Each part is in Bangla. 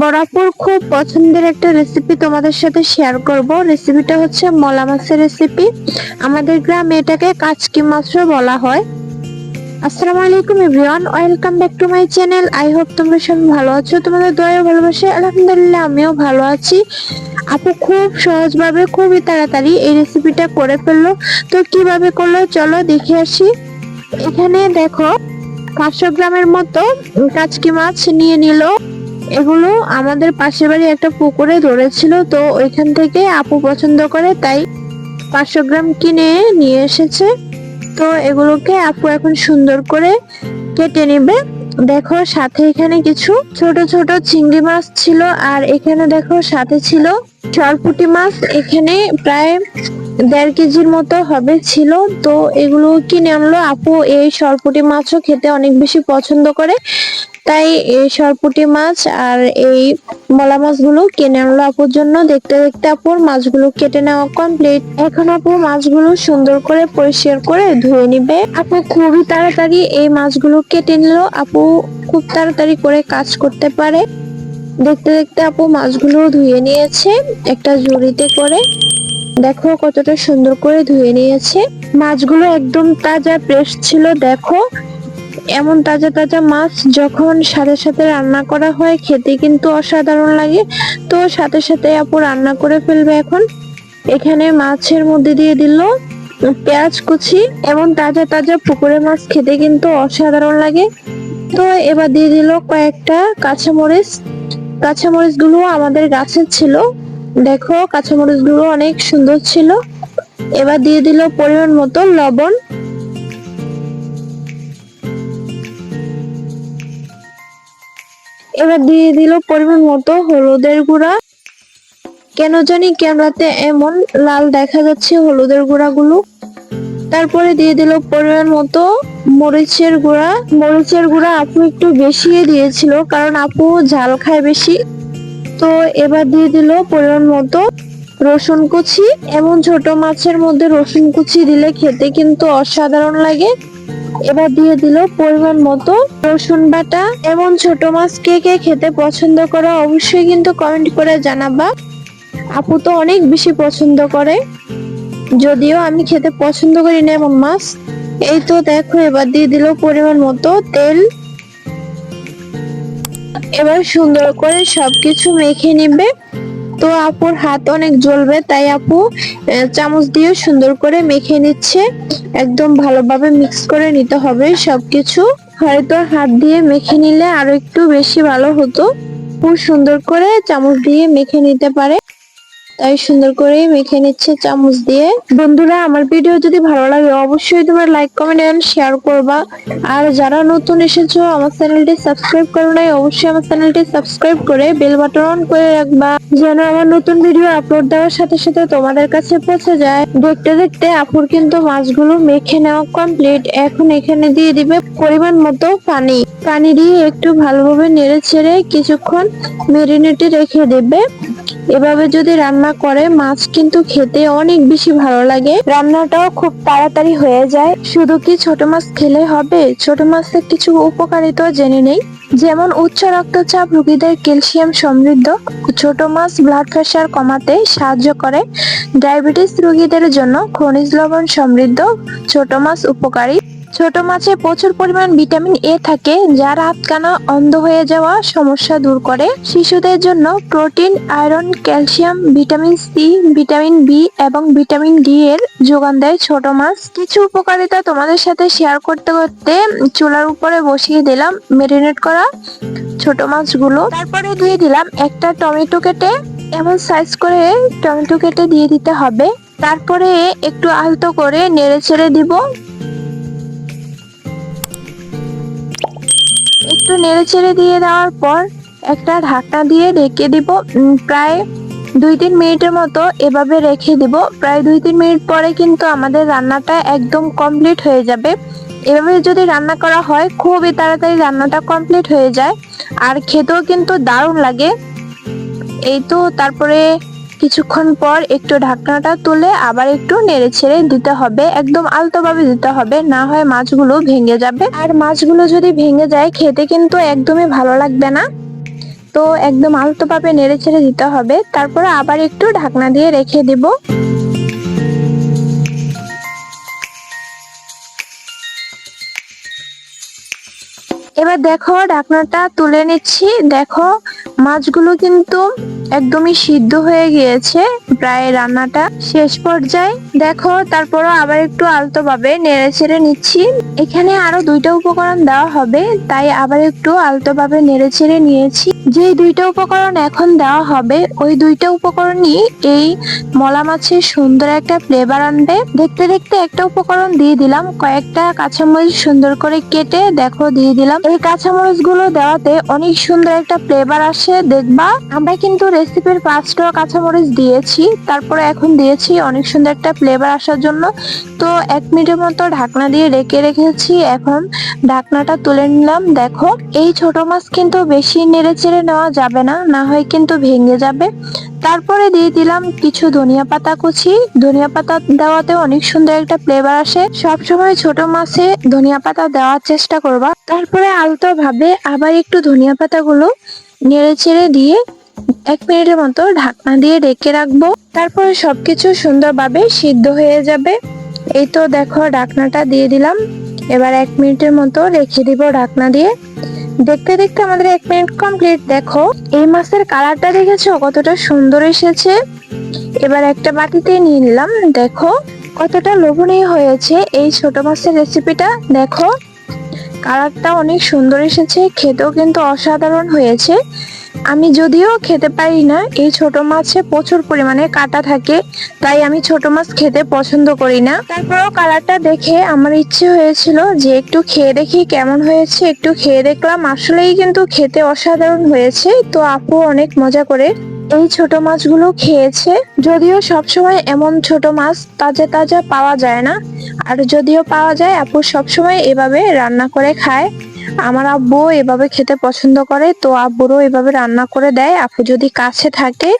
বরাপুর খুব পছন্দের একটা রেসিপি তোমাদের সাথে শেয়ার করব। রেসিপিটা হচ্ছে মলা মাছের রেসিপি আমাদের গ্রামে এটাকে কাচকি মাছও বলা হয়। আসসালামু আলাইকুম everyone welcome back to my channel I hope তোমরা সবাই ভালো আছো। তোমাদের দয়া ভালোবাসে, আলহামদুলিল্লাহ আমিও ভালো আছি। আপু খুব সহজভাবে খুবই তাড়াতাড়ি এই রেসিপিটা করে ফেলল। তো কীভাবে করল চলো দেখে আসি। এখানে দেখো পাঁচশো গ্রামের মতো কাচকি মাছ নিয়ে নিল। এগুলো আমাদের পাশের বাড়ি একটা পুকুরে ধরেছিল, তো ওইখান থেকে আপু পছন্দ করে, তাই পাঁচশো গ্রাম কিনে নিয়ে এসেছে। তো এগুলোকে আপু এখন সুন্দর করে কেটে নেবে। দেখো সাথে এখানে কিছু ছোট ছোট চিংড়ি মাছ ছিল, আর এখানে দেখো সাথে ছিল চরপুটি মাছ। এখানে প্রায় দেড় কেজির মতো হবে, ছিল। তো এগুলো কিনে আনলো। আপু এই সরপুটি মাছও খেতে অনেক বেশি পছন্দ করে। তাই এই সরপুটি মাছ আর এই মলা মাছগুলো কিনে আনলো আপুর জন্য। দেখতে দেখতে আপুর মাছগুলো কেটে নেওয়া কমপ্লিট এখন আপু মাছগুলো সুন্দর করে পরিষ্কার করে ধুয়ে নিবে। আপু খুবই তাড়াতাড়ি এই মাছগুলো কেটে নিল। আপু খুব তাড়াতাড়ি করে কাজ করতে পারে। দেখতে দেখতে আপু মাছগুলো ধুয়ে নিয়েছে একটা ঝুড়িতে করে। দেখো কতটা সুন্দর করে ধুয়ে নিয়েছে। মাছগুলো একদম তাজা ফ্রেশ ছিল, দেখো। এমন তাজা তাজা মাছ যখন সাথে সাথে রান্না করা হয়, খেতে কিন্তু অসাধারণ লাগে। তো সাথে সাথে আপু রান্না করে ফেলবে এখন। এখানে মাছের মধ্যে দিয়ে দিল পেঁয়াজ কুচি এমন তাজা তাজা পুকুরে মাছ খেতে কিন্তু অসাধারণ লাগে। তো এবার দিয়ে দিল কয়েকটা কাঁচামরিচ। কাঁচামরিচগুলো আমাদের গাছের ছিল। দেখো কাঁচামরিচগুলো অনেক সুন্দর ছিল। এবার দিয়ে দিল পরিমাণ মতো লবণ। এবার দিয়ে দিল পরিমাণ মতো হলুদের গুঁড়া। কেন জানি ক্যামেরাতে এমন লাল দেখা যাচ্ছে হলুদের গুঁড়াগুলো। তারপরে দিয়ে দিল পরিমাণ মতো মরিচের গুঁড়া। মরিচের গুঁড়া আপু একটু বেশি দিয়েছিল, কারণ আপু ঝাল খায় বেশি। তো এবার দিয়ে দিল পরিমাণ মতো রসুন কুচি। এমন ছোট মাছের মধ্যে রসুন কুচি দিলে খেতে কিন্তু অসাধারণ লাগে। এবার দিয়ে দিল পরিমাণ মতো রসুন বাটা। এমন ছোট মাছ কে কে খেতে পছন্দ করে অবশ্যই কিন্তু কমেন্ট করে জানাবা। আপু তো অনেক বেশি পছন্দ করে। যদিও আমি খেতে পছন্দ করি না এমন মাছ। এই তো দেখো, এবার দিয়ে দিল পরিমাণ মতো তেল। এবার সুন্দর করে সবকিছু মেখে নিবে। তো আপুর হাত অনেক জ্বলবে, তাই আপু চামচ দিয়ে সুন্দর করে মেখে নিচ্ছে। একদম ভালোভাবে মিক্স করে নিতে হবে সবকিছু। হয়তো হাত দিয়ে মেখে নিলে আরও একটু বেশি ভালো হতো। খুব সুন্দর করে চামচ দিয়ে মেখে নিতে পারে। তাই সুন্দর করে মেখে নিচ্ছে চামচ দিয়ে। বন্ধুরা, আমার ভিডিও যদি ভালো লাগে, অবশ্যই তোমার লাইক কমেন্ট এন্ড শেয়ার করবা। আর যারা নতুন এসেছ, আমার চ্যানেলটি সাবস্ক্রাইব করো নাই, অবশ্যই আমার চ্যানেলটি সাবস্ক্রাইব করে বেল বাটন অন করে রাখবা, যেন আমার নতুন ভিডিও আপলোড দেওয়ার সাথে সাথে তোমাদের কাছে পৌঁছে যায়। দেখতে দেখতে আপুর কিন্তু মাছগুলো মেখে নেওয়া কমপ্লিট এখন এখানে দিয়ে দিবে পরিমাণ মতো পানি। পানি দিয়ে একটু ভালোভাবে নেড়ে ছেড়ে কিছুক্ষণ মেরিনেটে রেখে দেবে। এভাবে যদি রান্না করে, মাছ কিন্তু খেতে অনেক বেশি ভালো লাগে। রান্নাটাও খুব তাড়াতাড়ি হয়ে যায়। শুধু কি ছোট মাছ খেলে হবে? ছোট মাছের কিছু উপকারিতা জেনে নেই। যেমন উচ্চ রক্তচাপ, রোগীদের ক্যালসিয়াম সমৃদ্ধ। ছোট মাছ ব্লাড প্রেশার কমাতে সাহায্য করে। ডায়াবেটিস রোগীদের জন্য খনিজ লবণ সমৃদ্ধ। ছোট মাছ উপকারী। ছোট মাছে প্রচুর পরিমাণ ভিটামিন এ থাকে, যা রাত কানা অন্ধ হয়ে যাওয়া সমস্যা দূর করে। শিশুদের জন্য protein, iron, calcium, vitamin C, vitamin B এবং ভিটামিন ডি এর যোগান দেয় ছোট মাছ। কিছু উপকারিতা তোমাদের সাথে শেয়ার করতে করতে চুলার উপরে বসিয়ে দিলাম মেরিনেট করা ছোট মাছগুলো। তারপরে দিয়ে দিলাম একটা টমেটো কেটে, এমন সাইজ করে টমেটো কেটে দিয়ে দিতে হবে। তারপরে একটু আলতো করে নেড়ে ছেড়ে দিব। একটু নেড়ে ছেড়ে দিয়ে দেওয়ার পর একটা ঢাকনা দিয়ে ঢেকে দিব প্রায় দুই তিন মিনিটের মতো এভাবে রেখে দিব। প্রায় দুই তিন মিনিট পরে কিন্তু আমাদের রান্নাটা একদম কমপ্লিট হয়ে যাবে। এভাবে যদি রান্না করা হয়, খুবই তাড়াতাড়ি রান্নাটা কমপ্লিট হয়ে যায়। আর খেতেও কিন্তু দারুণ লাগে। এই তো তারপরে কিছুক্ষণ পর একটু ঢাকনাটা তুলে আবার একটু নেড়ে ছেড়ে দিতে হবে, একদম আলতোভাবে দিতে হবে, না হয় মাছগুলো ভেঙে যাবে। আর মাছগুলো যদি ভেঙে যায়, খেতে কিন্তু একদমই ভালো লাগবে না। তো একদম আলতোভাবে নেড়ে ছেড়ে দিতে হবে, তারপরে আবার একটু ঢাকনা দিয়ে রেখে দিব। এবার দেখো ঢাকনাটা তুলে নিচ্ছি। দেখো মাছগুলো কিন্তু একদমই সিদ্ধ হয়ে গিয়েছে। প্রায় রান্নাটা শেষ পর্যায়ে। দেখো, তারপরও আবার একটু আলতো ভাবে নেড়ে ছেড়ে নিচ্ছি। এখানে আরও দুইটা উপকরণ দেওয়া হবে, তাই আবার একটু আলতো ভাবে নেড়ে ছেড়ে নিয়েছি। যে দুইটা উপকরণ এখন দেওয়া হবে, ওই দুইটা উপকরণই এই মলা মাছের সুন্দর একটা ফ্লেভার আনবে। দেখতে দেখতে একটা উপকরণ দিয়ে দিলাম, কয়েকটা কাঁচামরিচ সুন্দর করে কেটে, দেখো, দিয়ে দিলাম। এই কাঁচামরিচগুলো দেওয়াতে অনেক সুন্দর একটা ফ্লেভার আসে, দেখবা। আমরা কিন্তু রেসিপির পাঁচটা কাঁচামরিচ দিয়েছি, তারপরে এখন দিয়েছি অনেক সুন্দর একটা ফ্লেভার আসার জন্য। তো এক মিনিটের মতো ঢাকনা দিয়ে রেখে রেখেছি, এখন ঢাকনাটা তুলে নিলাম, দেখো। এই ছোট মাছ কিন্তু বেশি নেড়ে চেড়ে নেওয়া যাবে না না হয় কিন্তু ভেঙে যাবে। তারপরে দিয়ে দিলাম কিছু ধনিয়া পাতা কুচি। ধনিয়া পাতা দেওয়াতে অনেক সুন্দর একটা ফ্লেভার আসে। সব সময় ছোট মাছে ধনিয়া পাতা দেওয়ার চেষ্টা করবা। তারপরে আলতো ভাবে আবার একটু ধনিয়া পাতাগুলো নেড়ে ছেড়ে দিয়ে এক মিনিটের মতো ঢাকনা দিয়ে রেখে রাখব। তারপরে সবকিছু সুন্দরভাবে সিদ্ধ হয়ে যাবে। এই তো দেখো ঢাকনাটা দিয়ে দিলাম। এবার এক মিনিটের মতো রেখে দিব ঢাকনা দিয়ে। দেখতে দেখতে আমাদের এক মিনিট কমপ্লিট দেখো, এই মাছের কালারটা দেখেছ? কতটা সুন্দর এসেছে। এবার একটা বাটিতে নিয়ে নিলাম। দেখো, কতটা লোভনীয় হয়েছে এই ছোট মাছের রেসিপিটা দেখো কালারটা অনেক সুন্দর এসেছে। খেতেও কিন্তু অসাধারণ হয়েছে। আমি যদিও খেতে পারি না, এই ছোট মাছে প্রচুর পরিমাণে কাটা থাকে, তাই আমি ছোট মাছ খেতে পছন্দ করি না। তারপরও কালারটা দেখে আমার ইচ্ছে হয়েছিল যে একটু খেয়ে দেখি কেমন হয়েছে, একটু খেয়ে দেখলাম। আসলেই কিন্তু খেতে অসাধারণ হয়েছে, তো আপু অনেক মজা করে এই ছোট মাছগুলো খেয়েছে। যদিও সবসময় এমন ছোট মাছ তাজা তাজা পাওয়া যায় না, আর যদিও পাওয়া যায়, আপু সবসময় এভাবে রান্না করে খায়। আমার আব্বু এভাবে খেতে পছন্দ করে, তো আব্বুরও এভাবে রান্না করে দেয়। আপু যদি কাছে থাকে,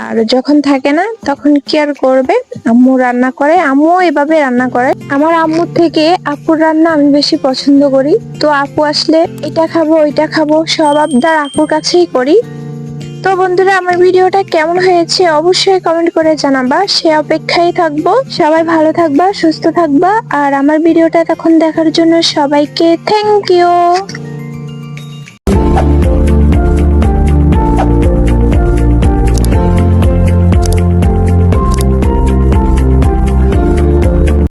আর যখন থাকে না, তখন কি আর করবে? আম্মু রান্না করে আম্মু এভাবে রান্না করে। আমার আম্মু থেকে আপুর রান্না আমি বেশি পছন্দ করি। তো আপু আসলে, এটা খাব, ওইটা খাব, সব আবদার আপুর কাছেই করি। তো বন্ধুরা, আমার ভিডিওটা কেমন হয়েছে অবশ্যই কমেন্ট করে জানাবা। সে অপেক্ষায় থাকব। সবাই ভালো থাকবা, সুস্থ থাকবা। আর আমার ভিডিওটা তখন দেখার জন্য সবাইকে থ্যাংক ইউ